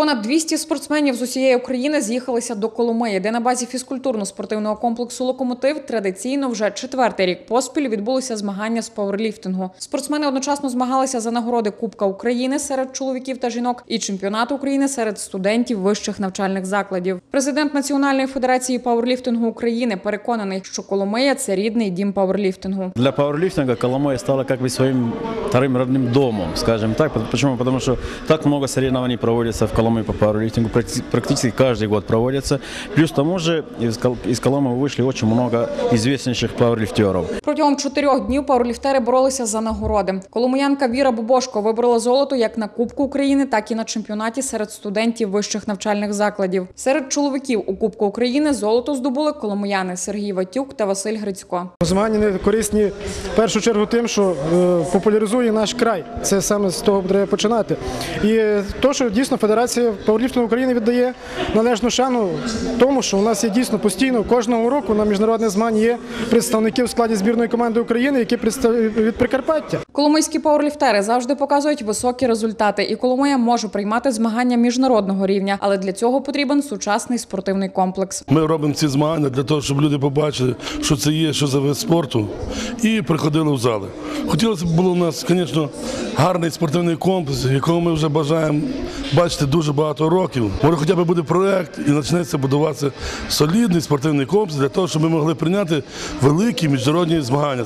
Понад 200 спортсменів з усієї України з'їхалися до Коломиї, де на базі фізкультурно-спортивного комплексу Локомотив традиційно вже четвертий рік поспіль відбулися змагання з пауерліфтингу. Спортсмени одночасно змагалися за нагороди Кубка України серед чоловіків та жінок і чемпіонату України серед студентів вищих навчальних закладів. Президент Національної федерації пауерліфтингу України переконаний, що Коломия це рідний дім пауерліфтингу. Для пауэрлифтинга Коломоя стала как бы своим вторым родным домом, скажем так. Почему? Потому что так много соревнований проводится в Коломое по пауэрлифтингу, практи- практически каждый год проводится. Плюс к тому же из, Кол- из Коломы вышли очень много известнейших пауэрлифтеров. Протягом чотирьох днів пауерліфтери боролися за нагороди. Коломиянка Віра Бубошко виборола золото як на Кубку України, так і на чемпіонаті серед студентів вищих навчальних закладів. Серед чоловіків у Кубку України золото здобули коломияни Сергій Ватюк та Василь Грицько. Змагання не корисні в першу чергу тим, що е, популяризує наш край. Це саме з того треба починати. І то, що дійсно Федерація пауерліфтингу України віддає належну шану тому, що у нас є дійсно постійно кожного року на міжнародних змагань є представники в складі збірної команди України, які від Прикарпаття. Коломийські пауерліфтери завжди показують високі результати, і Коломия може приймати змагання міжнародного рівня, але для цього потрібен сучасний спортивний комплекс. Ми робимо ці змагання для того, щоб люди побачили, що це є, що за вид спорту, і приходили в зали. Хотілося б було у нас, звісно, гарний спортивний комплекс, якого ми вже бажаємо бачити дуже багато років. Може, хоча б буде проект і почнеться будуватися солідний спортивний комплекс для того, щоб ми могли прийняти великі міжнародні змагання.